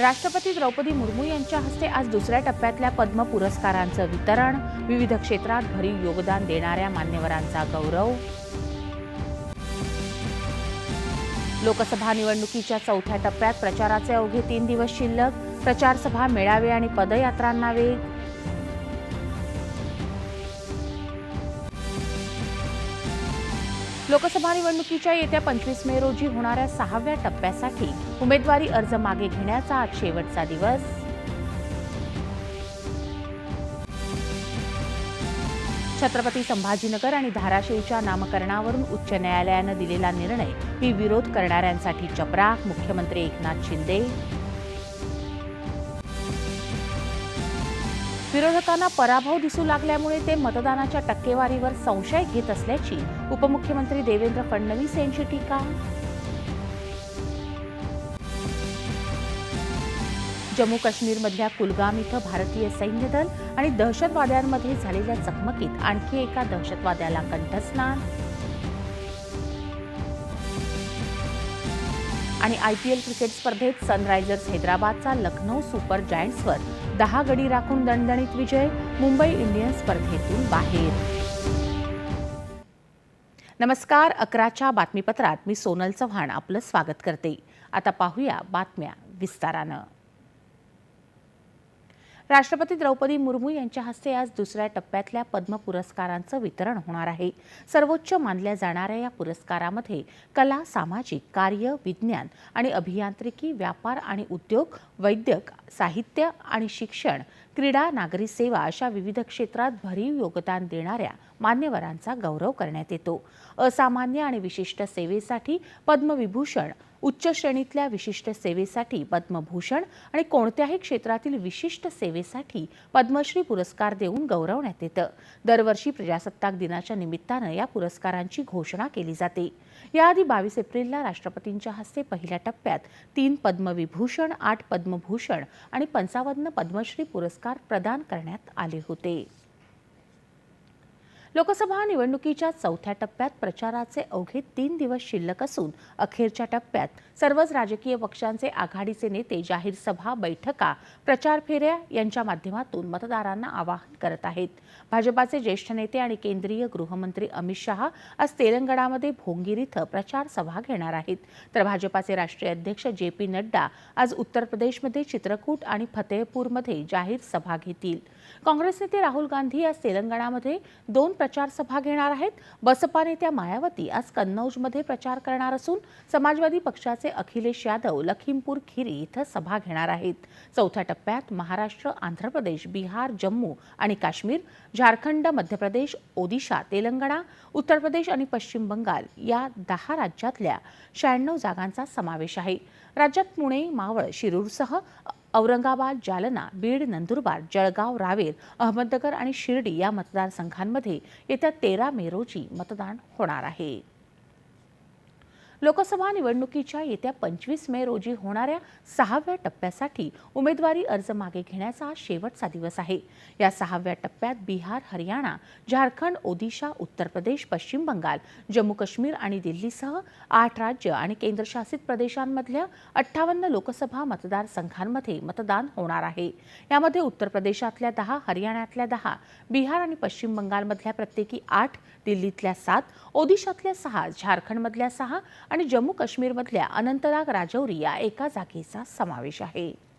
राष्ट्रपती द्रौपदी मुर्मू यांच्या हस्ते आज दुसऱ्या टप्प्यातल्या पद्म पुरस्कारांचं वितरण. विविध क्षेत्रात भरीव योगदान देणाऱ्या मान्यवरांचा गौरव. लोकसभा निवडणुकीच्या चौथ्या टप्प्यात प्रचाराचे अवघे तीन दिवस शिल्लक. प्रचारसभा मेळावे आणि पदयात्रांना वेग. लोकसभा निवडणुकीच्या येत्या पंचवीस मे रोजी होणाऱ्या सहाव्या टप्प्यासाठी उमेदवारी अर्ज मागे घेण्याचा आज शेवटचा दिवस. छत्रपती संभाजीनगर आणि धाराशिवच्या नामकरणावरून उच्च न्यायालयानं दिलेला निर्णय ही विरोध करणाऱ्यांसाठी चपराक. मुख्यमंत्री एकनाथ शिंदे विरोधकांना पराभव दिसू लागल्यामुळे ते मतदानाच्या टक्केवारीवर संशय घेत असल्याची उपमुख्यमंत्री देवेंद्र फडणवीस यांची टीका. जम्मू काश्मीरमधल्या कुलगाम इथं भारतीय सैन्य दल आणि दहशतवाद्यांमध्ये झालेल्या चकमकीत आणखी एका दहशतवाद्याला कंठस्नान. आणि आयपीएल क्रिकेट स्पर्धेत सनरायझर्स हैदराबादचा लखनौ सुपर जायंट्सवर दहा गडी राखून दणदणीत विजय मुंबई इंडियन्स स्पर्धेतून बाहेर. नमस्कार अकराच्या बातमीपत्रात मी सोनल चव्हाण आपलं स्वागत करते. आता पाहूया बातम्या विस्तारानं. राष्ट्रपती द्रौपदी मुर्मू यांच्या हस्ते आज दुसऱ्या टप्प्यातल्या पद्म पुरस्कारांचं वितरण होणार आहे. सर्वोच्च मानल्या जाणाऱ्या या पुरस्कारामध्ये कला सामाजिक कार्य विज्ञान आणि अभियांत्रिकी व्यापार आणि उद्योग वैद्यक साहित्य आणि शिक्षण क्रीडा नागरी सेवा अशा विविध क्षेत्रात भरीव योगदान देणाऱ्या मान्यवरांचा गौरव करण्यात येतो. असामान्य आणि विशिष्ट सेवेसाठी पद्मविभूषण उच्च श्रेणीतल्या विशिष्ट सेवेसाठी पद्मभूषण आणि कोणत्याही क्षेत्रातील विशिष्ट सेवेसाठी पद्मश्री पुरस्कार देऊन गौरवण्यात येतं. दरवर्षी प्रजासत्ताक दिनाच्या निमित्तानं या पुरस्कारांची घोषणा केली जाते. याआधी बावीस एप्रिलला राष्ट्रपतींच्या हस्ते पहिल्या टप्प्यात तीन पद्मविभूषण आठ पद्मभूषण आणि पंचावन्न पद्मश्री पुरस्कार प्रदान करण्यात आले होते. लोकसभा निवडणुकीच्या चौथ्या टप्प्यात प्रचाराचे अवघे तीन दिवस शिल्लक असून अखेरच्या टप्प्यात सर्वच राजकीय पक्षांचे आघाडीचे नेते जाहीर सभा बैठका प्रचार फेऱ्या यांच्या माध्यमातून मतदारांना आवाहन करत आहेत. भाजपाचे ज्येष्ठ नेते आणि केंद्रीय गृहमंत्री अमित शहा आज तेलंगणामध्ये भोंगीर इथं प्रचार सभा घेणार आहेत. तर भाजपाचे राष्ट्रीय अध्यक्ष जे पी नड्डा आज उत्तर प्रदेशमध्ये चित्रकूट आणि फतेहपूरमध्ये जाहीर सभा घेतील. काँग्रेस नेते राहुल गांधी आज तेलंगणामध्ये दोन प्रचार सभा घेणार आहेत. बसपा नेत्या मायावती आज कन्नौजमध्ये प्रचार करणार असून समाजवादी पक्षाचे अखिलेश यादव लखीमपूर खिरी इथं सभा घेणार आहेत. चौथ्या टप्प्यात महाराष्ट्र आंध्र प्रदेश बिहार जम्मू आणि काश्मीर झारखंड मध्य प्रदेश ओदिशा तेलंगणा उत्तर प्रदेश आणि पश्चिम बंगाल या दहा राज्यातल्या शहाण्णव जागांचा समावेश आहे. राज्यात पुणे मावळ शिरूरसह औरंगाबाद जालना बीड नंदुरबार जळगाव रावेर अहमदनगर आणि शिर्डी या मतदारसंघांमध्ये येत्या तेरा मे रोजी मतदान होणार आहे. लोकसभा निवडणुकीच्या येत्या पंचवीस मे रोजी होणाऱ्या सहाव्या टप्प्यासाठी उमेदवारी अर्ज मागे घेण्याचा आज शेवटचा दिवस आहे. या सहाव्या टप्प्यात बिहार हरियाणा झारखंड ओदिशा उत्तर प्रदेश पश्चिम बंगाल जम्मू काश्मीर आणि दिल्लीसह आठ राज्य आणि केंद्रशासित प्रदेशांमधल्या अठ्ठावन्न लोकसभा मतदारसंघांमध्ये मतदान होणार आहे. यामध्ये उत्तर प्रदेशातल्या दहा हरियाणातल्या दहा बिहार आणि पश्चिम बंगालमधल्या प्रत्येकी आठ दिल्लीतल्या सात ओदिशातल्या सहा झारखंडमधल्या सहा आणि जम्मू काश्मीरमधल्या अनंतनाग राजौरी या एका जागेचा समावेश आहे.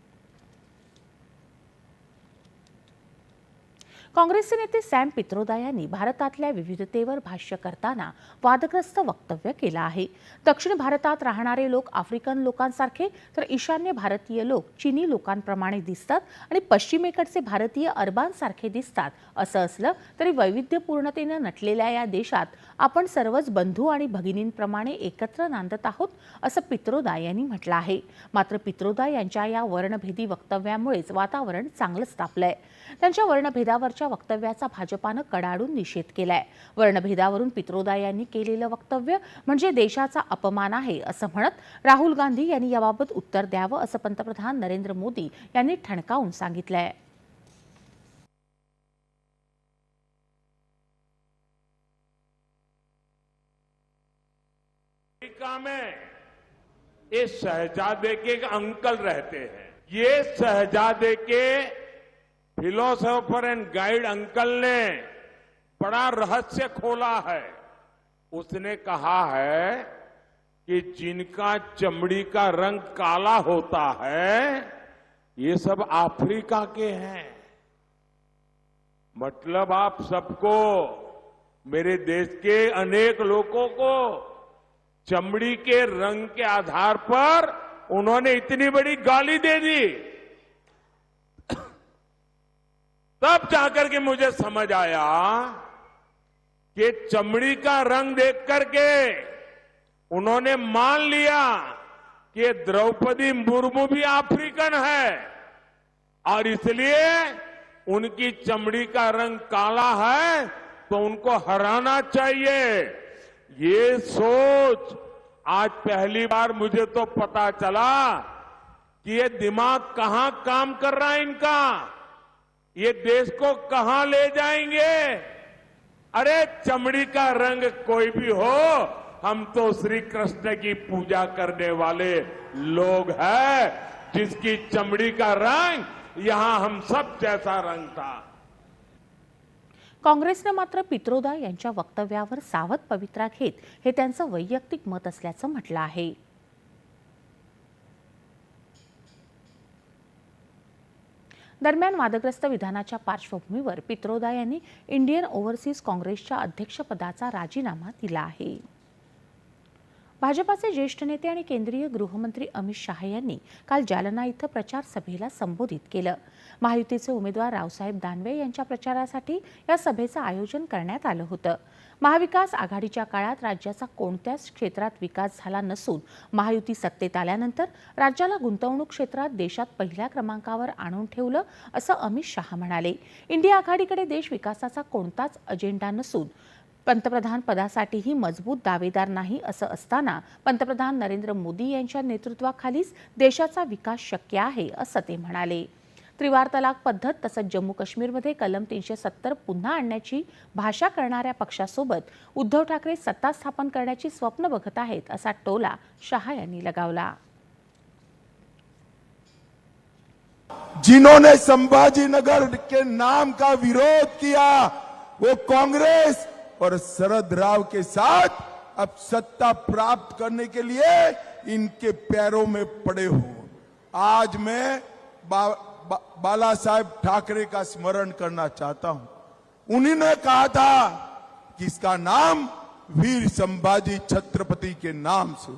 काँग्रेसचे नेते सॅम पित्रोदा यांनी भारतातल्या विविधतेवर भाष्य करताना वादग्रस्त वक्तव्य केलं आहे. दक्षिण भारतात राहणारे लोक आफ्रिकन लोकांसारखे तर ईशान्य भारतीय लोक चिनी लोकांप्रमाणे दिसतात आणि पश्चिमेकडचे भारतीय अरबांसारखे दिसतात. असं असलं तरी वैविध्यपूर्णतेनं नटलेल्या या देशात आपण सर्वच बंधू आणि भगिनींप्रमाणे एकत्र नांदत आहोत असं पित्रोदा यांनी म्हटलं आहे. मात्र पित्रोदा यांच्या या वर्णभेदी वक्तव्यामुळेच वातावरण चांगलंच तापलंय. त्यांच्या वर्णभेदावरच्या वक्तव्याचा भाजपानं कडाडून निषेध केलाय. वर्णभेदावरून पित्रोदा यांनी केलेलं वक्तव्य म्हणजे देशाचा अपमान आहे असं म्हणत राहुल गांधी यांनी याबाबत उत्तर द्यावं असं पंतप्रधान नरेंद्र मोदी यांनी ठणकावून सांगितलंय. अमेरिका में ये शहजादे के अंकल रहते हैं। ये शहजादे के फिलोसोफर एंड गाइड अंकल ने बड़ा रहस्य खोला है। उसने कहा है कि जिनका चमड़ी का रंग काला होता है, ये सब अफ्रीका के हैं। मतलब आप सबको, मेरे देश के अनेक लोगों को, चमड़ी के रंग के आधार पर उन्होंने इतनी बड़ी गाली दे दी। तब जाकर के मुझे समझ आया कि चमड़ी का रंग देख करके उन्होंने मान लिया कि द्रौपदी मुर्मू भी अफ्रीकन है और इसलिए उनकी चमड़ी का रंग काला है तो उनको हराना चाहिए। ये सोच आज पहली बार मुझे तो पता चला कि ये दिमाग कहाँ काम कर रहा है इनका। ये देश को कहां ले जाएंगे? अरे चमड़ी का रंग कोई भी हो हम तो श्री कृष्ण की पूजा करने वाले लोग हैं जिसकी चमड़ी का रंग यहां हम सब जैसा रंग था। काँग्रेसनं मात्र पित्रोदा यांच्या वक्तव्यावर सावध पवित्रा घेत हे त्यांचं वैयक्तिक मत असल्याचं म्हटलं आहे. दरम्यान वादग्रस्त विधानाच्या पार्श्वभूमीवर पित्रोदा यांनी इंडियन ओव्हरसीज काँग्रेसच्या अध्यक्षपदाचा राजीनामा दिला आहे. भाजपाचे ज्येष्ठ नेते आणि केंद्रीय गृहमंत्री अमित शहा यांनी काल जालना इथं प्रचार सभेला संबोधित केलं. महायुतीचे उमेदवार रावसाहेब दानवे यांच्या प्रचारासाठी या सभेचं आयोजन करण्यात आलं होतं. महाविकास आघाडीच्या काळात राज्याचा कोणत्याच क्षेत्रात विकास झाला नसून महायुती सत्तेत आल्यानंतर राज्याला गुंतवणूक क्षेत्रात देशात पहिल्या क्रमांकावर आणून ठेवलं असं अमित शहा म्हणाले. इंडिया आघाडीकडे देश विकासाचा कोणताच अजेंडा नसून पंतप्रधान पदासाठीही मजबूत दावेदार नाही असं असताना पंतप्रधान नरेंद्र मोदी यांच्या नेतृत्वाखालीच देशाचा विकास शक्य आहे असं ते म्हणाले. त्रिवार तलाक पद्धत तसंच जम्मू काश्मीरमध्ये कलम तीनशे सत्तर पुन्हा आणण्याची भाषा करणाऱ्या पक्षासोबत उद्धव ठाकरे सत्ता स्थापन करण्याची स्वप्न बघत आहेत असा टोला शहा यांनी लगावला. जिन्होंने संभाजी नगर के नाम का विरोध किया वो कांग्रेस और शरद राव के साथ अब सत्ता प्राप्त करने के लिए इनके पैरों में पड़े हो। आज मैं बाला साहेब ठाकरे का स्मरण करना चाहता हूँ। उन्हीं ने कहा था कि इसका नाम वीर संभाजी छत्रपति के नाम से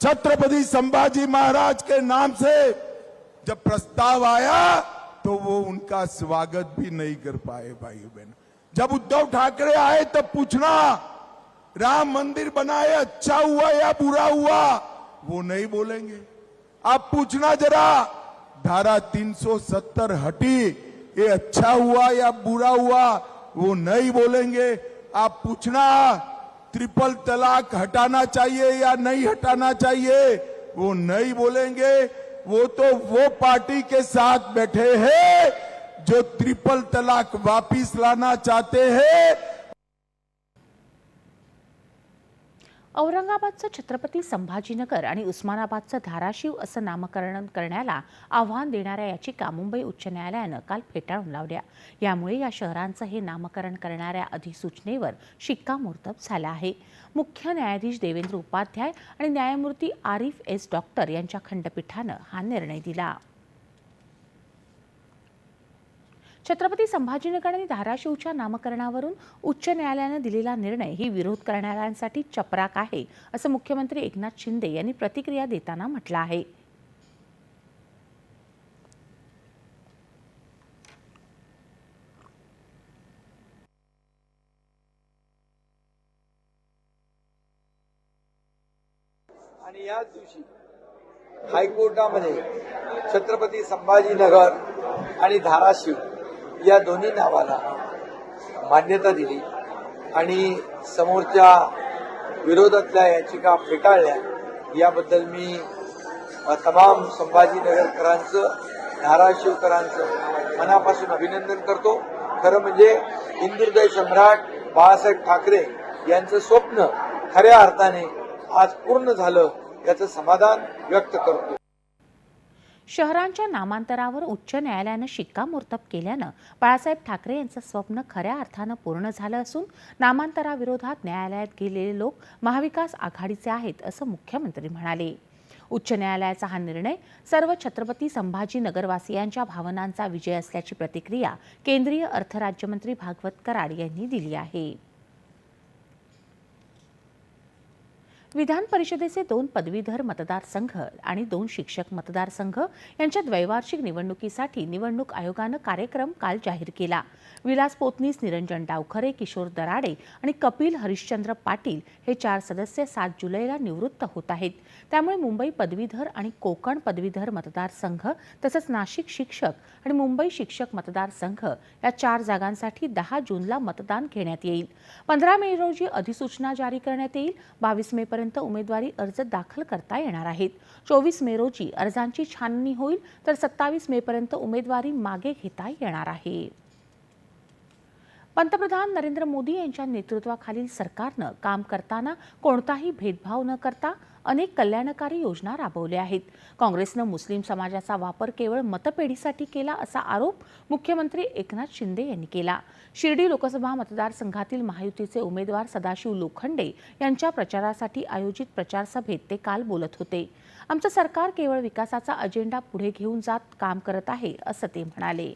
छत्रपति संभाजी महाराज के नाम से जब प्रस्ताव आया तो वो उनका स्वागत भी नहीं कर पाए भाई बहन जब उद्धव ठाकरे आए, तब पूछना, राम मंदिर बनाए अच्छा हुआ या बुरा हुआ, वो नहीं बोलेंगे। आप पूछना जरा धारा 370 हटी। ये अच्छा हुआ या बुरा हुआ, वो नहीं बोलेंगे। आप पूछना ट्रिपल तलाक हटाना चाहिए या नहीं हटाना चाहिए, वो नहीं बोलेंगे। वो तो वो पार्टी के साथ बैठे हैं, जो ट्रिपल तलाक वापिस लाना चाहते हैं। औरंगाबादचं छत्रपती संभाजीनगर आणि उस्मानाबादचं धाराशिव असं नामकरण करण्याला आव्हान देणाऱ्या याचिका मुंबई उच्च न्यायालयानं काल फेटाळून लावल्या. यामुळे या शहरांचं हे नामकरण करणाऱ्या अधिसूचनेवर शिक्कामोर्तब झालं आहे. मुख्य न्यायाधीश देवेंद्र उपाध्याय आणि न्यायमूर्ती आरिफ एस डॉक्टर यांच्या खंडपीठानं हा निर्णय दिला. छत्रपती संभाजीनगर आणि धाराशिवच्या नामकरणावरून उच्च न्यायालयानं दिलेला निर्णय ही विरोध करणाऱ्यांसाठी चपराक आहे असं मुख्यमंत्री एकनाथ शिंदे यांनी प्रतिक्रिया देताना म्हटलं आहे. आणि याच दिवशी हायकोर्टामध्ये छत्रपती संभाजीनगर आणि धाराशिव या दोन्ही नावाला मान्यता दिली आणि समोरच्या विरोधातल्या याचिका फेटाळल्या. याबद्दल मी तमाम संभाजीनगरकरांचं धाराशिवकरांचं मनापासून अभिनंदन करतो. खरं म्हणजे हिंदुहृदय सम्राट बाळासाहेब ठाकरे यांचं स्वप्न खऱ्या अर्थाने आज पूर्ण झालं याचं समाधान व्यक्त करतो. शहरांच्या नामांतरावर उच्च न्यायालयानं शिक्कामोर्तब केल्यानं बाळासाहेब ठाकरे यांचं स्वप्न खऱ्या अर्थानं पूर्ण झालं असून नामांतराविरोधात न्यायालयात गेलेले लोक महाविकास आघाडीचे आहेत असं मुख्यमंत्री म्हणाले. उच्च न्यायालयाचा हा निर्णय सर्व छत्रपती संभाजी नगरवासियांच्या भावनांचा विजय असल्याची प्रतिक्रिया केंद्रीय अर्थ राज्यमंत्री भागवत कराड यांनी दिली आहे. विधान परिषदेचे दोन पदवीधर मतदारसंघ आणि दोन शिक्षक मतदारसंघ यांच्या द्वैवार्षिक निवडणुकीसाठी निवडणूक आयोगानं कार्यक्रम काल जाहीर केला. विलास पोतनीस निरंजन डावखरे किशोर दराडे आणि कपिल हरिश्चंद्र पाटील हे चार सदस्य सात जुलैला निवृत्त होत आहेत. त्यामुळे मुंबई पदवीधर आणि कोकण पदवीधर मतदारसंघ तसंच नाशिक शिक्षक आणि मुंबई शिक्षक मतदारसंघ या चार जागांसाठी दहा जूनला मतदान घेण्यात येईल. पंधरा मे रोजी अधिसूचना जारी करण्यात येईल. बावीस मे पर्यंत उमेदवारी अर्ज दाखल करता येणार आहेत. चोवीस मे रोजी अर्जांची छाननी होईल तर सत्तावीस मे पर्यंत उमेदवारी मागे घेता येणार आहे. पंतप्रधान नरेंद्र मोदी यांच्या नेतृत्वाखालील सरकारनं काम करताना कोणताही भेदभाव न करता अनेक कल्याणकारी योजना राबवल्या आहेत. काँग्रेसनं मुस्लिम समाजाचा वापर केवळ मतपेढीसाठी केला असा आरोप मुख्यमंत्री एकनाथ शिंदे यांनी केला. शिर्डी लोकसभा मतदारसंघातील महायुतीचे उमेदवार सदाशिव लोखंडे यांच्या प्रचारासाठी आयोजित प्रचारसभेत ते काल बोलत होते. आमचं सरकार केवळ विकासाचा अजेंडा पुढे घेऊन जात काम करत आहे असं ते म्हणाले.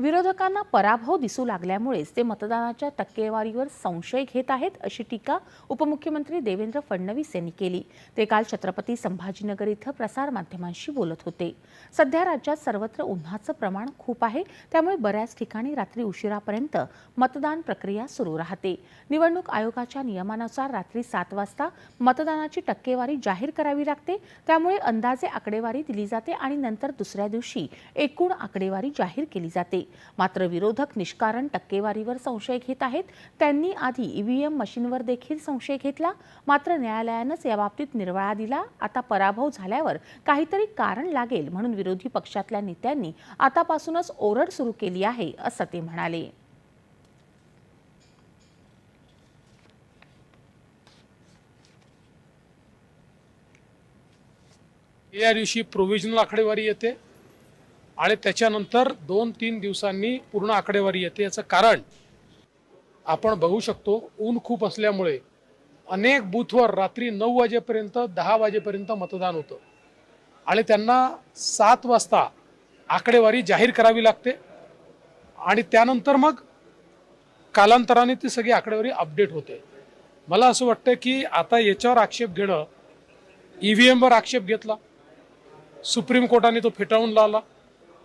विरोधकांना पराभव दिसू लागल्यामुळेच ते मतदानाच्या टक्केवारीवर संशय घेत आहेत अशी टीका उपमुख्यमंत्री देवेंद्र फडणवीस यांनी केली. ते काल छत्रपती संभाजीनगर इथं प्रसारमाध्यमांशी बोलत होते. सध्या राज्यात सर्वत्र उन्हाचं प्रमाण खूप आहे. त्यामुळे बऱ्याच ठिकाणी रात्री उशिरापर्यंत मतदान प्रक्रिया सुरू राहते. निवडणूक आयोगाच्या नियमानुसार रात्री सात वाजता मतदानाची टक्केवारी जाहीर करावी लागते. त्यामुळे अंदाजे आकडेवारी दिली जाते आणि नंतर दुसऱ्या दिवशी एकूण आकडेवारी जाहीर केली जाते. मात्र विरोधक निष्कारण टक्केवारीवर संशय घेत आहेत. त्यांनी आधी ईव्हीएम मशीनवर देखील संशय घेतला. मात्र न्यायालयानंच याबाबतीत निर्वाळा दिला. आता पराभव झाल्यावर काहीतरी कारण लागेल म्हणून विरोधी पक्षातल्या नेत्यांनी आतापासूनच ओरड सुरू केली आहे असं ते म्हणाले. या दिवशी प्रोव्हिजनल आकडेवारी येते. आणि त्याच्यानंतर दोन तीन दिवसांनी पूर्ण आकडेवारी येते याचं कारण आपण बघू शकतो ऊन खूप असल्यामुळे अनेक बूथवर रात्री नऊ वाजेपर्यंत दहा वाजेपर्यंत मतदान होतं. आणि त्यांना सात वाजता आकडेवारी जाहीर करावी लागते. आणि त्यानंतर मग कालांतराने ती सगळी आकडेवारी अपडेट होते. मला असं वाटतं की आता याच्यावर आक्षेप घेणं ई व्ही एमवर आक्षेप घेतला सुप्रीम कोर्टाने तो फेटाळून लावला.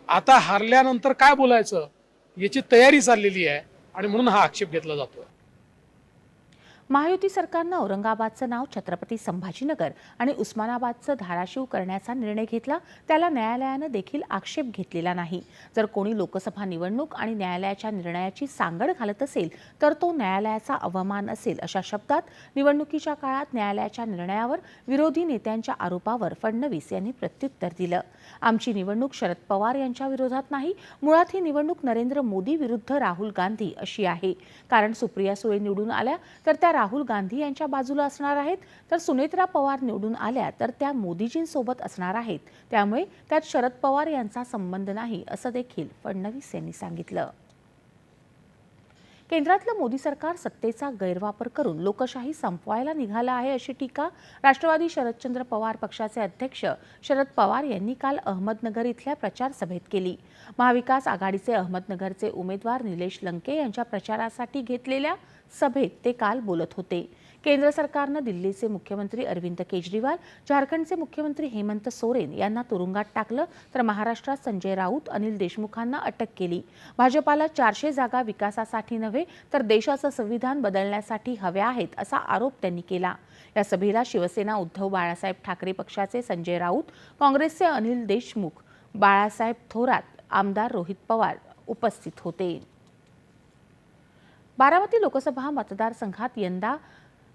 आता हारल्यानंतर काय बोलायचं? याची तयारी चाललेली आहे आणि म्हणून हा आक्षेप घेतला जातोय. महायुती सरकारनं औरंगाबादचं नाव छत्रपती संभाजीनगर आणि उस्मानाबादचं धाराशिव करण्याचा निर्णय घेतला. त्याला न्यायालयानं देखील आक्षेप घेतलेला नाही. जर कोणी लोकसभा निवडणूक आणि न्यायालयाच्या निर्णयाची सांगड घालत असेल तर तो न्यायालयाचा अवमान असेल अशा शब्दात निवडणुकीच्या काळात न्यायालयाच्या निर्णयावर विरोधी नेत्यांच्या आरोपावर फडणवीस यांनी प्रत्युत्तर दिलं. आमची निवडणूक शरद पवार यांच्या विरोधात नाही मुळात ही निवडणूक नरेंद्र मोदी विरुद्ध राहुल गांधी अशी आहे. कारण सुप्रिया सुळे निवडून आल्या तर त्या राहुल गांधी यांच्या बाजूला असणार आहेत तर सुनेत्रा पवार निवडून आल्या तर त्या मोदीजींसोबत असणार आहेत. त्यामुळे त्यात शरद पवार यांचा संबंध नाही असं देखील फडणवीस यांनी सांगितलं. केंद्रातलं मोदी सरकार सत्तेचा गैरवापर करून लोकशाही संपवायला निघालं आहे अशी टीका राष्ट्रवादी शरदचंद्र पवार पक्षाचे अध्यक्ष शरद पवार यांनी काल अहमदनगर इथल्या प्रचार सभेत केली. महाविकास आघाडीचे अहमदनगरचे उमेदवार निलेश लंके यांच्या प्रचारासाठी घेतलेल्या सभेत ते काल बोलत होते. केंद्र सरकारनं दिल्लीचे मुख्यमंत्री अरविंद केजरीवाल झारखंडचे मुख्यमंत्री हेमंत सोरेन यांना तुरुंगात टाकलं तर महाराष्ट्रात संजय राऊत अनिल देशमुखांना अटक केली. भाजपाला चारशे जागा विकासासाठी नव्हे तर देशाचं संविधान बदलण्यासाठी हव्या आहेत असा आरोप त्यांनी केला. या सभेला शिवसेना उद्धव बाळासाहेब ठाकरे पक्षाचे संजय राऊत काँग्रेसचे अनिल देशमुख बाळासाहेब थोरात आमदार रोहित पवार उपस्थित होते. बारामती लोकसभा मतदारसंघात यंदा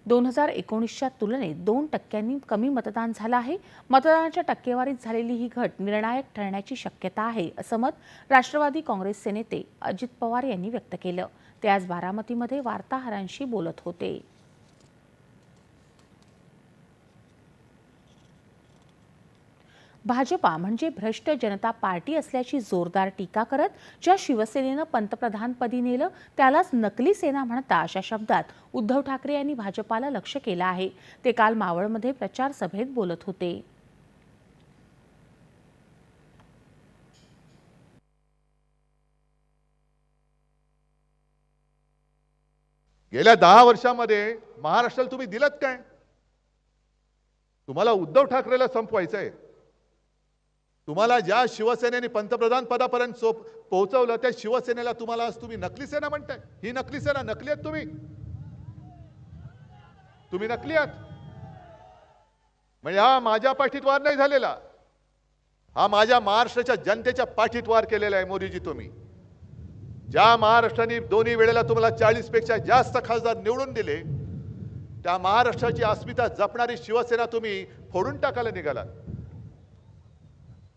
दोन हजार एकोणीसच्या तुलनेत दोन टक्क्यांनी कमी मतदान झालं आहे. मतदानाच्या टक्केवारीत झालेली ही घट निर्णायक ठरण्याची शक्यता आहे असं मत राष्ट्रवादी काँग्रेसचे नेते अजित पवार यांनी व्यक्त केलं. ते आज बारामतीमध्ये वार्ताहरांशी बोलत होते. भाजपा म्हणजे भ्रष्ट जनता पार्टी असल्याची जोरदार टीका करत ज्या शिवसेनेनं पंतप्रधानपदी नेलं त्यालाच नकली सेना म्हणता अशा शब्दात उद्धव ठाकरे यांनी भाजपाला लक्ष केलं आहे. ते काल मावळमध्ये प्रचार सभेत बोलत होते. गेल्या दहा वर्षामध्ये महाराष्ट्राला तुम्ही दिलत काय? तुम्हाला उद्धव ठाकरेला संपवायचं आहे तुम्हाला ज्या शिवसेनेने पंतप्रधान पदापर्यंत सोप पोहोचवलं त्या शिवसेनेला तुम्हाला आज तुम्ही नकली सेना म्हणताय. ही नकली सेना नकली आहेत तुम्ही. तुम्ही नकली आहात. म्हणजे हा माझ्या पाठीत वार नाही झालेला. हा माझ्या महाराष्ट्राच्या जनतेच्या पाठीत वार केलेला आहे मोदीजी तुम्ही. ज्या महाराष्ट्राने दोन्ही वेळेला तुम्हाला चाळीसपेक्षा जास्त खासदार निवडून दिले त्या महाराष्ट्राची अस्मिता जपणारी शिवसेना तुम्ही फोडून टाकायला निघालात.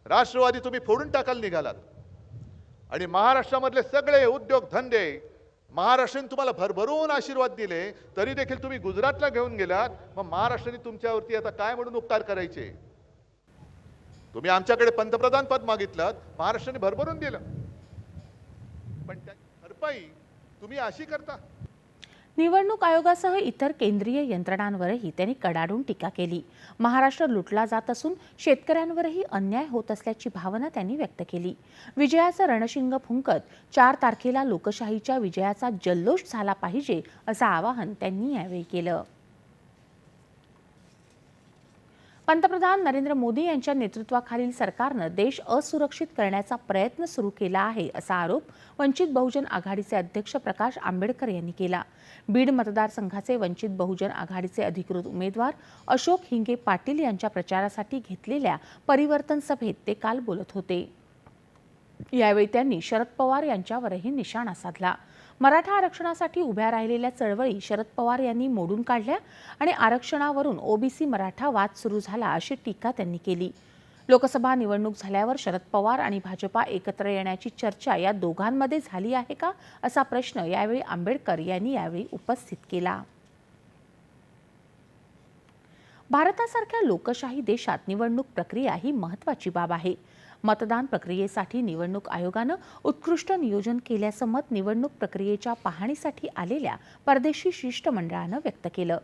राष्ट्रवादी तुम्ही फोडून टाकायला निघालात. आणि महाराष्ट्रामधले सगळे उद्योग धंदे महाराष्ट्राने तुम्हाला भरभरून आशीर्वाद दिले तरी देखील तुम्ही गुजरातला घेऊन गेलात मग महाराष्ट्राने तुमच्यावरती आता काय म्हणून उपकार करायचे? तुम्ही आमच्याकडे पंतप्रधान पद मागितलं महाराष्ट्राने भरभरून दिलं. पण त्या भरपाई तुम्ही अशी करता. निवडणूक आयोगासह इतर केंद्रीय यंत्रणांवरही त्यांनी कडाडून टीका केली. महाराष्ट्र लुटला जात असून शेतकऱ्यांवरही अन्याय होत असल्याची भावना त्यांनी व्यक्त केली. विजयाचं रणशिंग फुंकत चार तारखेला लोकशाहीच्या विजयाचा जल्लोष झाला पाहिजे असं आवाहन त्यांनी यावेळी केलं. पंतप्रधान नरेंद्र मोदी यांच्या नेतृत्वाखालील सरकारनं देश असुरक्षित करण्याचा प्रयत्न सुरू केला आहे असा आरोप वंचित बहुजन आघाडीचे अध्यक्ष प्रकाश आंबेडकर यांनी केला. बीड मतदारसंघाचे वंचित बहुजन आघाडीचे अधिकृत उमेदवार अशोक हिंगे पाटील यांच्या प्रचारासाठी घेतलेल्या परिवर्तन सभेत ते काल बोलत होते. यावेळी त्यांनी शरद पवार यांच्यावरही निशाणा साधला. मराठा आरक्षणासाठी उभ्या राहिलेल्या चळवळी शरद पवार यांनी मोडून काढल्या आणि आरक्षणावरून ओबीसी मराठा वाद सुरू झाला अशी टीका त्यांनी केली. लोकसभा निवडणूक झाल्यावर शरद पवार आणि भाजपा एकत्र येण्याची चर्चा या दोघांमध्ये झाली आहे का असा प्रश्न यावेळी आंबेडकर यांनी यावेळी उपस्थित केला. भारतासारख्या लोकशाही देशात निवडणूक प्रक्रिया ही महत्त्वाची बाब आहे. मतदान प्रक्रियेसाठी निवडणूक आयोगानं उत्कृष्ट नियोजन केल्याचं मत निवडणूक प्रक्रियेच्या पाहणीसाठी आलेल्या परदेशी शिष्टमंडळानं व्यक्त केलं.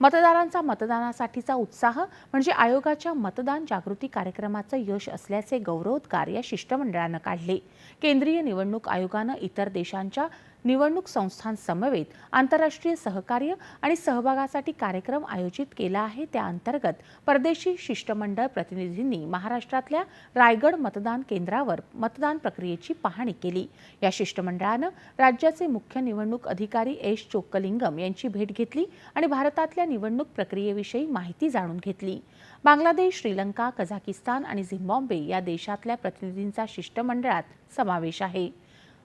मतदारांचा मतदानासाठीचा उत्साह म्हणजे आयोगाच्या मतदान जागृती कार्यक्रमाचं यश असल्याचे गौरवोद्गार या शिष्टमंडळानं काढले. केंद्रीय निवडणूक आयोगानं इतर देशांच्या निवडणूक संस्थांसमवेत आंतरराष्ट्रीय सहकार्य आणि सहभागासाठी कार्यक्रम आयोजित केला आहे. त्या अंतर्गत परदेशी शिष्टमंडळ प्रतिनिधींनी महाराष्ट्रातल्या रायगड मतदान केंद्रावर मतदान प्रक्रियेची पाहणी केली. या शिष्टमंडळानं राज्याचे मुख्य निवडणूक अधिकारी एस चोक्कलिंगम यांची भेट घेतली आणि भारतातल्या निवडणूक प्रक्रियेविषयी माहिती जाणून घेतली. बांगलादेश श्रीलंका कझाकिस्तान आणि झिम्बाब्वे या देशातल्या प्रतिनिधींचा शिष्टमंडळात समावेश आहे.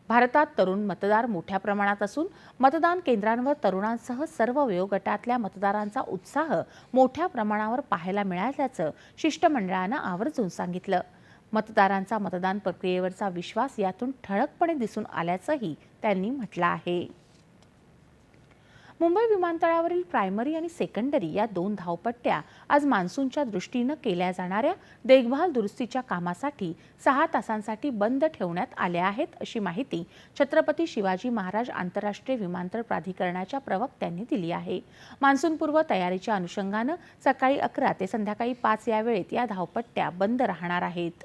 भारतात तरुण मतदार मोठ्या प्रमाणात असून मतदान केंद्रांवर तरुणांसह सर्व वयोगटातल्या मतदारांचा उत्साह मोठ्या प्रमाणावर पाहायला मिळाल्याचं शिष्टमंडळानं आवर्जून सांगितलं. मतदारांचा मतदान प्रक्रियेवरचा विश्वास यातून ठळकपणे दिसून आल्याचंही त्यांनी म्हटलं आहे. मुंबई विमानतळावरील प्रायमरी आणि सेकंडरी या दोन धावपट्ट्या आज मान्सूनच्या दृष्टीनं केल्या जाणाऱ्या. देखभाल दुरुस्तीच्या कामासाठी सहा तासांसाठी बंद ठेवण्यात आल्या आहेत अशी माहिती छत्रपती शिवाजी महाराज आंतरराष्ट्रीय विमानतळ प्राधिकरणाच्या प्रवक्त्यांनी दिली आहे. मान्सूनपूर्व तयारीच्या अनुषंगानं सकाळी अकरा ते संध्याकाळी पाच या वेळेत या धावपट्ट्या बंद राहणार आहेत.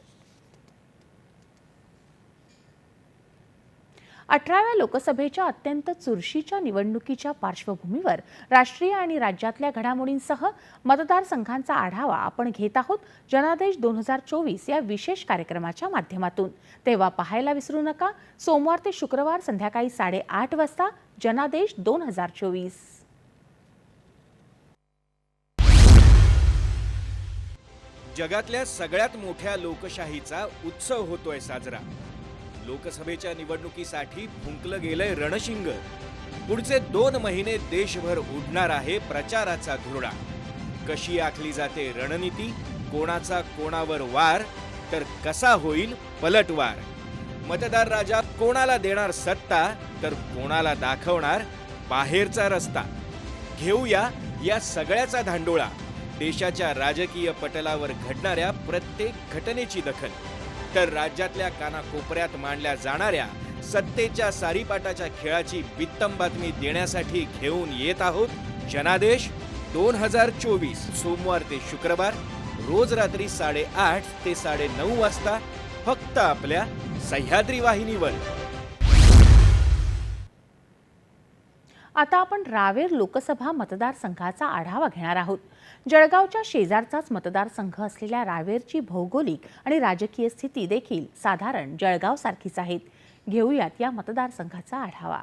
अठराव्या लोकसभेच्या अत्यंत चुरशीच्या निवडणुकीच्या पार्श्वभूमीवर राष्ट्रीय आणि राज्यातल्या घडामोडींसह मतदारसंघांचा आढावा आपण घेत आहोत जनादेश दोन हजार चोवीस या विशेष कार्यक्रमाच्या माध्यमातून. तेव्हा पाहायला विसरू नका. सोमवार ते शुक्रवार संध्याकाळी साडेआठ वाजता जनादेश दोन हजार चोवीस. जगातल्या सगळ्यात मोठ्या लोकशाहीचा उत्सव होतोय साजरा. लोकसभेच्या निवडणुकीसाठी फुंकलं गेलंय रणशिंग. पुढचे दोन महिने देशभर उडणार आहे प्रचाराचा धुरडा कशी आखली जाते रणनीती? कोणाचा कोणावर वार? तर कसा होईल पलटवार? मतदार राजा कोणाला देणार सत्ता? तर कोणाला दाखवणार बाहेरचा रस्ता? घेऊया या सगळ्याचा धांडोळा. देशाच्या राजकीय पटलावर घडणाऱ्या प्रत्येक घटनेची दखल. तर राज्यातल्या कानाकोपऱ्यात मांडल्या जाणाऱ्या सत्तेच्या सारीपाटाच्या खेळाची बित्तम बातमी देण्यासाठी घेऊन येत आहोत जनादेश दोन हजार चोवीस सोमवार ते शुक्रवार रोज रात्री साडेआठ ते साडेनऊ वाजता फक्त आपल्या सह्याद्री वाहिनीवर. आता आपण रावेर लोकसभा मतदारसंघाचा आढावा घेणार आहोत. जळगावच्या शेजारचाच मतदारसंघ असलेल्या रावेरची भौगोलिक आणि राजकीय स्थिती देखील साधारण जळगावसारखीच आहेत घेऊयात या मतदारसंघाचा आढावा.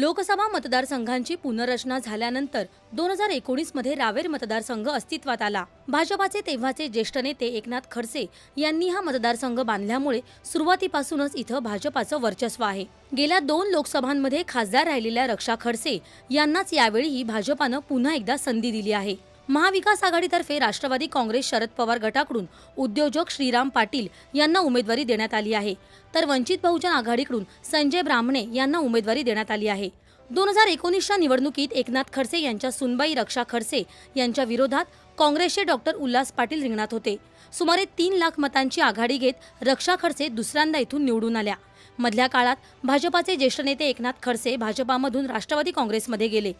लोकसभा मतदारसंघांची पुनर्रचना झाल्यानंतर दोन हजार एकोणीसमध्ये रावेर मतदारसंघ अस्तित्वात आला. भाजपाचे तेव्हाचे ज्येष्ठ नेते एकनाथ खडसे यांनी हा मतदारसंघ बांधल्यामुळे सुरुवातीपासूनच इथं भाजपाचं वर्चस्व आहे. गेल्या दोन लोकसभांमध्ये खासदार राहिलेल्या रक्षा खडसे यांनाच यावेळीही भाजपानं पुन्हा एकदा संधी दिली आहे. महाविकास आघाडीतर्फे राष्ट्रवादी काँग्रेस शरद पवार गटाकडून उद्योजक श्रीराम पाटील यांना उमेदवारी देण्यात आली आहे. तर वंचित बहुजन आघाडीकडून संजय ब्राह्मणे यांना उमेदवारी देण्यात आली आहे. दोन हजार एकोणीसच्या निवडणुकीत एकनाथ खडसे यांच्या सुनबाई रक्षा खडसे यांच्या विरोधात काँग्रेसचे डॉक्टर उल्हास पाटील रिंगणात होते. सुमारे तीन लाख मतांची आघाडी घेत रक्षा खडसे दुसऱ्यांदा इथून निवडून आल्या. मधल्या काळात भाजपाचे ज्येष्ठ नेते एकनाथ खडसे भाजपामधून राष्ट्रवादी काँग्रेसमध्ये गेले.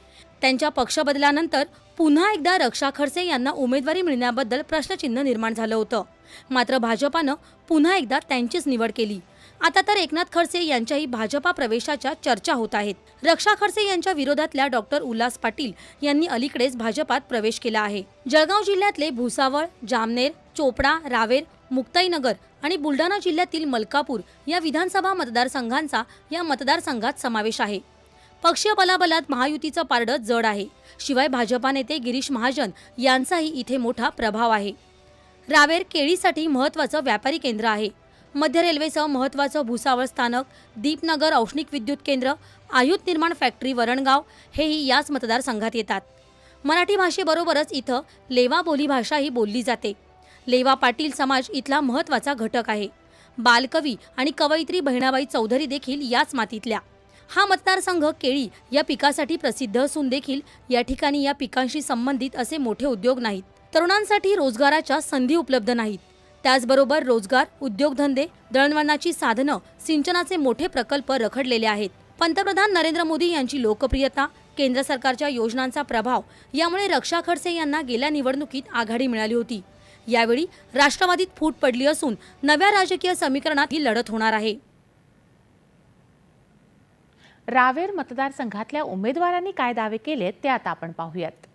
त्यांच्या पक्षबदलानंतर पुन्हा एकदा रक्षा खडसे यांना उमेदवारी मिळण्याबद्दल प्रश्नचिन्ह निर्माण झालं होतं. मात्र भाजपानं पुन्हा एकदा त्यांचीच निवड केली. आता तर एकनाथ खडसे यांच्याही भाजपा प्रवेशाच्या चर्चा होत आहेत. रक्षा खडसे यांच्या विरोधातल्या डॉक्टर उल्हास पाटील यांनी अलीकडेच भाजपात प्रवेश केला आहे. जळगाव जिल्ह्यातले भुसावळ जामनेर चोपडा रावेर मुक्ताईनगर आणि बुलढाणा जिल्ह्यातील मलकापूर या विधानसभा मतदारसंघांचा या मतदारसंघात समावेश आहे. पक्षीय बलाबलात महायुतीचं पारडं जड आहे. शिवाय भाजपा नेते गिरीश महाजन यांचाही इथे मोठा प्रभाव आहे. रावेर केळीसाठी महत्त्वाचं व्यापारी केंद्र आहे. मध्य रेल्वेसह महत्त्वाचं भुसावळ स्थानक दीपनगर औष्णिक विद्युत केंद्र आयुध निर्माण फॅक्टरी वरणगाव हेही याच मतदारसंघात येतात. मराठी भाषेबरोबरच इथं लेवा बोली भाषाही बोलली जाते. लेवा पाटील समाज इथला महत्त्वाचा घटक आहे. बालकवी आणि कवयित्री बहिणाबाई चौधरी देखील याच मातीतल्या. हा मतदारसंघ केळी या पिकासाठी प्रसिद्ध असून देखील या ठिकाणी या पिकांशी संबंधित असे मोठे उद्योग नाहीत. तरुणांसाठी रोजगाराच्या संधी उपलब्ध नाहीत. त्याचबरोबर रोजगार उद्योगधंदे दळणवळणाची साधनं सिंचनाचे मोठे प्रकल्प रखडलेले आहेत. पंतप्रधान नरेंद्र मोदी यांची लोकप्रियता केंद्र सरकारच्या योजनांचा प्रभाव यामुळे रक्षा खडसे यांना गेल्या निवडणुकीत आघाडी मिळाली होती. यावेळी राष्ट्रवादीत फूट पडली असून नव्या राजकीय समीकरणात ही लढत होणार आहे. रावेर मतदारसंघातल्या उमेदवारांनी काय दावे केलेत ते आता आपण पाहूयात.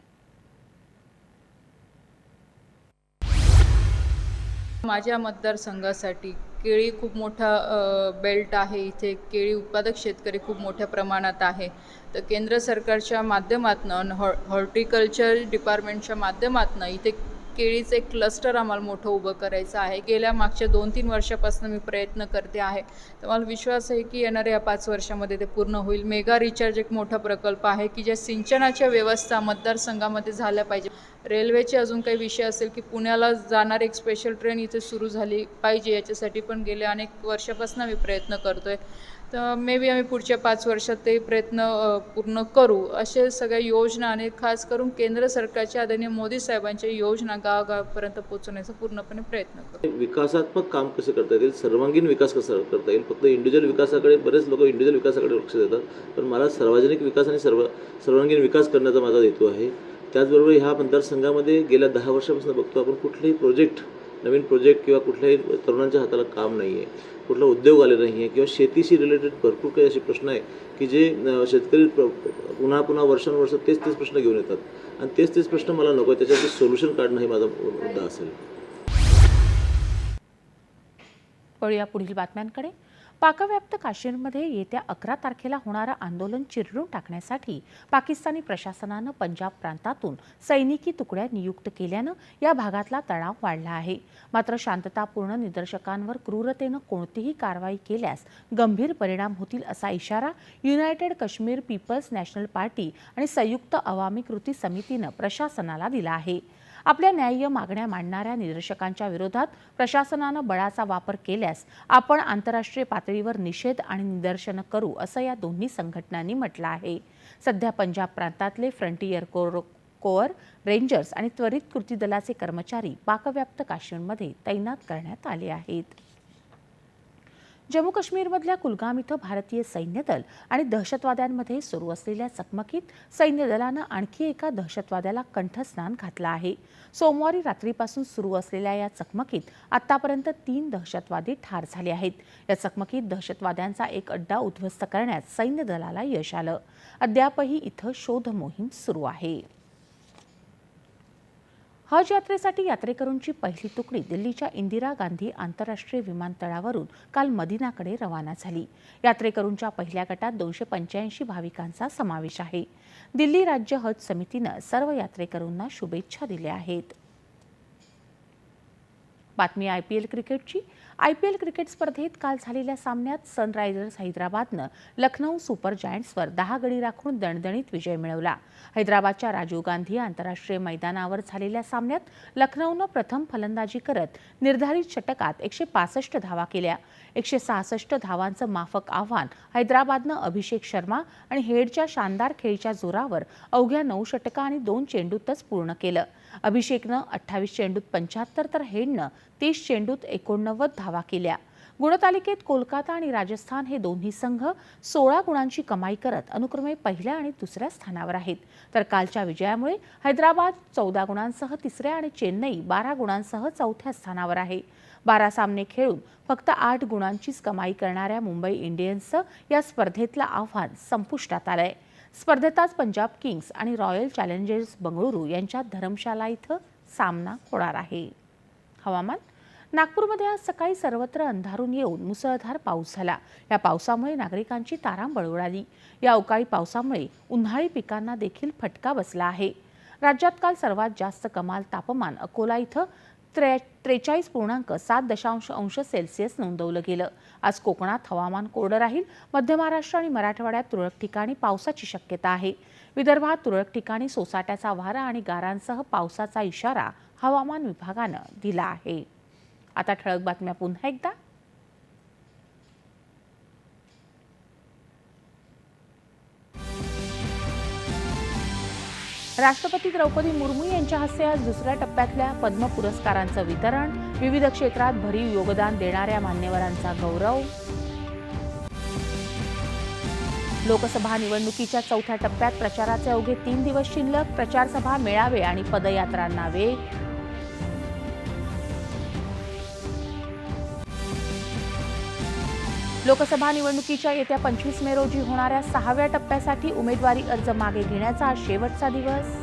माझ्या मतदारसंघासाठी केळी खूप मोठा बेल्ट आहे. इथे केळी उत्पादक शेतकरी खूप मोठ्या प्रमाणात आहे. तर केंद्र सरकारच्या माध्यमातनं हॉ हॉर्टिकल्चर डिपार्टमेंटच्या माध्यमातनं इथे केळीचं एक क्लस्टर आम्हाला मोठं उभं करायचं आहे. गेल्या मागच्या दोन तीन वर्षापासून मी प्रयत्न करते आहे. तर मला विश्वास आहे की येणाऱ्या या पाच वर्षामध्ये ते पूर्ण होईल. मेगा रिचार्ज एक मोठा प्रकल्प आहे की ज्या सिंचनाच्या व्यवस्था मतदारसंघामध्ये झाल्या पाहिजे. रेल्वेचे अजून काही विषय असेल की पुण्याला जाणारी एक स्पेशल ट्रेन इथे सुरू झाली पाहिजे याच्यासाठी पण गेल्या अनेक वर्षापासून आम्ही प्रयत्न करतो आहे तर मे बी आम्ही पुढच्या पाच वर्षात ते प्रयत्न पूर्ण करू. असे सगळ्या योजना आणि खास करून केंद्र सरकारच्या आदरणीय मोदी साहेबांच्या योजना गावागावापर्यंत पोहोचवण्याचा पूर्णपणे प्रयत्न करतो विकासात्मक काम कसे करता येईल सर्वांगीण विकास कसा करता येईल? फक्त इंडिव्हिज्युअल विकासाकडे बरेच लोक इंडिव्हिज्युअल विकासाकडे लक्ष देतात पण मला सार्वजनिक विकास आणि सर्व सर्वांगीण विकास करण्याचा माझा हेतू आहे. त्याचबरोबर ह्या मतदारसंघामध्ये गेल्या दहा वर्षापासून बघतो आपण कुठलेही प्रोजेक्ट नवीन प्रोजेक्ट किंवा कुठल्याही तरुणांच्या हाताला काम नाही आहे कुठला उद्योग आले नाही आहे किंवा शेतीशी रिलेटेड भरपूर काही असे प्रश्न आहे की जे शेतकरी पुन्हा पुन्हा वर्षानुवर्ष तेच तेच प्रश्न घेऊन येतात. आणि तेच तेच प्रश्न मला नको त्याच्यासाठी सोल्युशन काढणं हे माझा मुद्दा असेल. वळूया पुढील बातम्यांकडे. पाकव्याप्त काश्मीरमध्ये येत्या अकरा तारखेला होणारं आंदोलन चिरडून टाकण्यासाठी पाकिस्तानी प्रशासनानं पंजाब प्रांतातून सैनिकी तुकड्या नियुक्त केल्यानं या भागातला तणाव वाढला आहे. मात्र शांततापूर्ण निदर्शकांवर क्रूरतेनं कोणतीही कारवाई केल्यास गंभीर परिणाम होतील असा इशारा United Kashmir People's National Party आणि संयुक्त अवामी कृती समितीनं प्रशासनाला दिला आहे. आपल्या न्याय्य मागण्या मांडणाऱ्या निदर्शकांच्या विरोधात प्रशासनानं बळाचा वापर केल्यास आपण आंतरराष्ट्रीय पातळीवर निषेध आणि निदर्शनं करू असं या दोन्ही संघटनांनी म्हटलं आहे. सध्या पंजाब प्रांतातले फ्रंटियर कोर कोअर रेंजर्स आणि त्वरित कृती दलाचे कर्मचारी पाकव्याप्त काश्मीरमध्ये तैनात करण्यात आले आहेत. जम्मू काश्मीरमधल्या कुलगाम इथं भारतीय सैन्य दल आणि दहशतवाद्यांमध्ये सुरू असलेल्या चकमकीत सैन्य दलानं आणखी एका दहशतवाद्याला कंठस्नान घातलं आहे. सोमवारी रात्रीपासून सुरू असलेल्या या चकमकीत आतापर्यंत तीन दहशतवादी ठार झाले आहेत. या चकमकीत दहशतवाद्यांचा एक अड्डा उद्ध्वस्त करण्यात सैन्य दलाला यश आलं. अद्यापही इथं शोध मोहीम सुरू आहे. हज यात्रेसाठी यात्रेकरूंची पहिली तुकडी दिल्लीच्या इंदिरा गांधी आंतरराष्ट्रीय विमानतळावरून काल मदिनाकडे रवाना झाली. यात्रेकरूंच्या पहिल्या गटात दोनशे पंच्याऐंशी भाविकांचा समावेश आहे. दिल्ली राज्य हज समितीनं सर्व यात्रेकरूंना शुभेच्छा दिल्या आहेत. बातमी आय पी एल क्रिकेटची. आय पी एल क्रिकेट स्पर्धेत काल झालेल्या सामन्यात सनरायझर्स हैदराबादनं लखनौ सुपर जायंट्सवर दहा गडी राखून दणदणीत विजय मिळवला. हैदराबादच्या राजीव गांधी आंतरराष्ट्रीय मैदानावर झालेल्या सामन्यात लखनौनं प्रथम फलंदाजी करत निर्धारित षटकात एकशे पासष्ट धावा केल्या. एकशे सहासष्ट धावांचं माफक आव्हान हैदराबादनं अभिषेक शर्मा आणि हेडच्या शानदार खेळीच्या जोरावर अवघ्या नऊ षटकं आणि दोन चेंडूतच पूर्ण केलं. अभिषेकनं अठ्ठावीस चेंडूत पंच्याहत्तर तर हेडनं तीस चेंडूत एकोणनव्वद धावा केल्या. गुणतालिकेत कोलकाता आणि राजस्थान हे दोन्ही संघ सोळा गुणांची कमाई करत अनुक्रमे पहिल्या आणि दुसऱ्या स्थानावर आहेत. तर कालच्या विजयामुळे हैदराबाद चौदा गुणांसह तिसऱ्या आणि चेन्नई बारा गुणांसह चौथ्या स्थानावर आहे. बारा सामने खेळून फक्त आठ गुणांचीच कमाई करणाऱ्या मुंबई इंडियन्सचं या स्पर्धेतलं आव्हान संपुष्टात आलंय. स्पर्धेत आज पंजाब किंग्स आणि रॉयल चॅलेंजर्स बंगळुरू यांच्यात धरमशाला इथं सामना होणार आहे. हवामान नागपूरमध्ये आज सकाळी सर्वत्र अंधारून येऊन मुसळधार पाऊस झाला. या पावसामुळे नागरिकांची तारांबळ उडाली. या अवकाळी पावसामुळे उन्हाळी पिकांना देखील फटका बसला आहे. राज्यात काल सर्वात जास्त कमाल तापमान अकोला इथं त्रे त्रेचाळीस पूर्णांक सात दशांश अंश सेल्सिअस नोंदवलं गेलं. आज कोकणात हवामान कोरडं राहील. मध्य महाराष्ट्र आणि मराठवाड्यात तुरळक ठिकाणी पावसाची शक्यता आहे. विदर्भात तुरळक ठिकाणी सोसाट्याचा वारा आणि गारांसह पावसाचा इशारा हवामान विभागानं दिला आहे. आता ठळक बातम्या पुन्हा एकदा. राष्ट्रपती द्रौपदी मुर्मू यांच्या हस्ते आज दुसऱ्या टप्प्यातल्या पद्म पुरस्कारांचं वितरण. विविध क्षेत्रात भरीव योगदान देणाऱ्या मान्यवरांचा गौरव. लोकसभा निवडणुकीच्या चौथ्या टप्प्यात प्रचाराचे अवघे तीन दिवस शिल्लक प्रचारसभा मेळावे आणि पदयात्रांना वेग लोकसभा निवडणुकीच्या येत्या पंचवीस मे रोजी होणाऱ्या सहाव्या टप्प्यासाठी उमेदवारी अर्ज मागे घेण्याचा आज शेवटचा दिवस.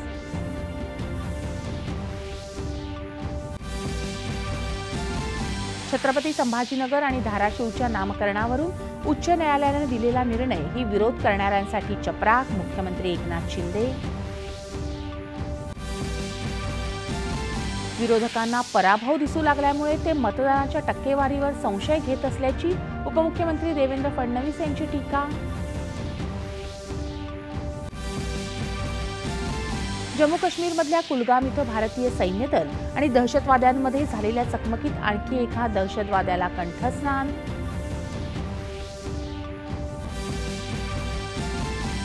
छत्रपती संभाजीनगर आणि धाराशिवच्या नामकरणावरून उच्च न्यायालयानं दिलेला निर्णय ही विरोध करणाऱ्यांसाठी चपराक मुख्यमंत्री एकनाथ शिंदे. विरोधकांना पराभव दिसू लागल्यामुळे ते मतदानाच्या टक्केवारीवर संशय घेत असल्याची उपमुख्यमंत्री देवेंद्र फडणवीस यांची टीका. जम्मू काश्मीरमधल्या कुलगाम इथं भारतीय सैन्य दल आणि दहशतवाद्यांमध्ये झालेल्या चकमकीत आणखी एका दहशतवाद्याला कंठस्नान.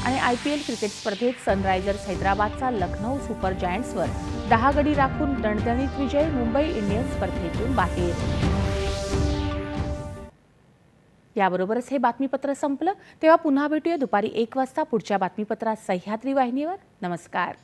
आणि आय पी एल क्रिकेट स्पर्धेत सनरायझर्स हैदराबादचा लखनौ सुपर जायंट्सवर दहा गडी राखून दणदणीत विजय मुंबई इंडियन्स स्पर्धेतून बाहेर. याबरोबरच हे बातमीपत्र संपलं. तेव्हा पुन्हा भेटूया दुपारी एक वाजता पुढच्या बातमीपत्रात सह्याद्री वाहिनीवर. नमस्कार.